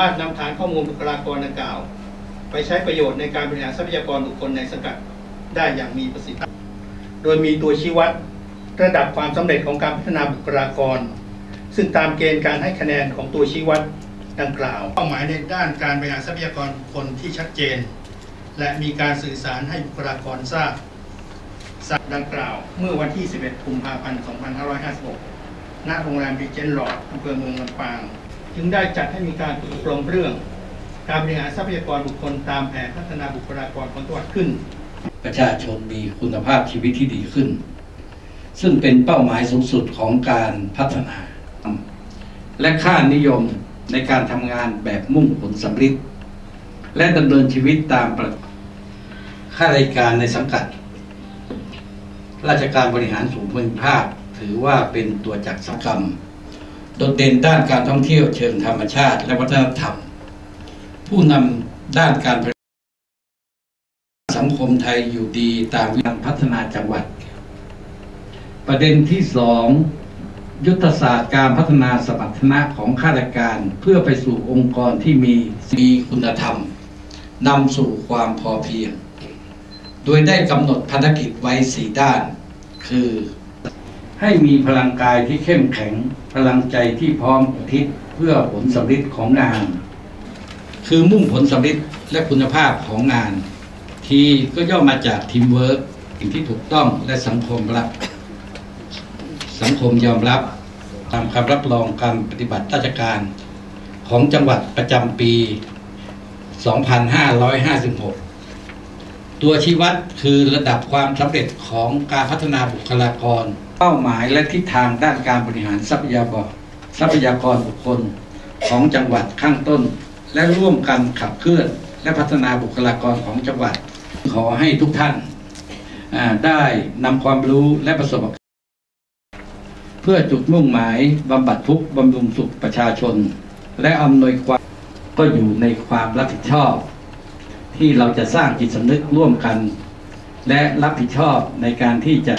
สามารถนำฐานข้อมูลบุคลากรดังกล่าว ไปใช้ประโยชน์ในการบริหารทรัพยากรบุคคลในสังกัดได้อย่างมีประสิทธิภาพ โดยมีตัวชี้วัดระดับความสำเร็จของการพัฒนาบุคลากร ซึ่งตามเกณฑ์การให้คะแนนของตัวชี้วัดดังกล่าว เป้าหมายในด้านการบริหารทรัพยากรบุคคลที่ชัดเจน และมีการสื่อสารให้บุคลากรทราบสดังกล่าว เมื่อวันที่ 11 กุมภาพันธ์ 2556 ณ โรงแรมบีเจนหลอดอำเภอเมืองลำปาง จึงได้จัดให้มีการอบรมเรื่อง การบริหารทรัพยากรบุคคลตามแผนพัฒนาบุคลากรของจังหวัดขึ้น ประชาชนมีคุณภาพชีวิตที่ดีขึ้น ซึ่งเป็นเป้าหมายสูงสุดของการพัฒนา และค่านิยมในการทำงานแบบมุ่งผลสำฤทธิ์และดำเนินชีวิตตามประข้าราชการในสังกัด ราชการบริหารส่วนภูมิภาคถือว่าเป็นตัวจักรสักรรม โดดเด่นด้านการท่องเที่ยวเชิงธรรมชาติ และวัฒนธรรม ผู้นำด้านการสังคมไทยอยู่ดีตามวิธีพัฒนาจังหวัด ประเด็นที่สองยุทธศาสตร์การพัฒนาสมรรถนะของข้าราชการเพื่อไปสู่องค์กรที่มีมีคุณธรรมนำสู่ความพอเพียง โดยได้กำหนดภารกิจไว้สี่ด้าน คือ ให้มีพลังกายที่เข้มแข็ง พลังใจที่พร้อมอุทิศเพื่อผลสำฤทธิ์ของงาน คือมุ่งผลสำฤทธิ์และคุณภาพของงาน ทีก็ย่อมาจากทีมเวิร์กสิ่งที่ถูกต้องและสังคมรับ สังคมยอมรับตามคำรับรองการปฏิบัติราชการของจังหวัดประจำปี 2556 ตัวชี้วัดคือระดับความสำเร็จของการพัฒนาบุคลากร เป้าหมายและทิศทางด้านการบริหารทรัพยากร ทรัพยากรบุคคลของจังหวัดข้างต้น และร่วมกันขับเคลื่อน และพัฒนาบุคลากรของจังหวัด ขอให้ทุกท่านได้นำความรู้และประสบการณ์เพื่อจุดมุ่งหมายบำบัดทุกข์บำรุงสุขประชาชน และอำนวยความก็อยู่ในความรับผิดชอบ ที่เราจะสร้างจิตสำนึกร่วมกัน และรับผิดชอบในการที่จะ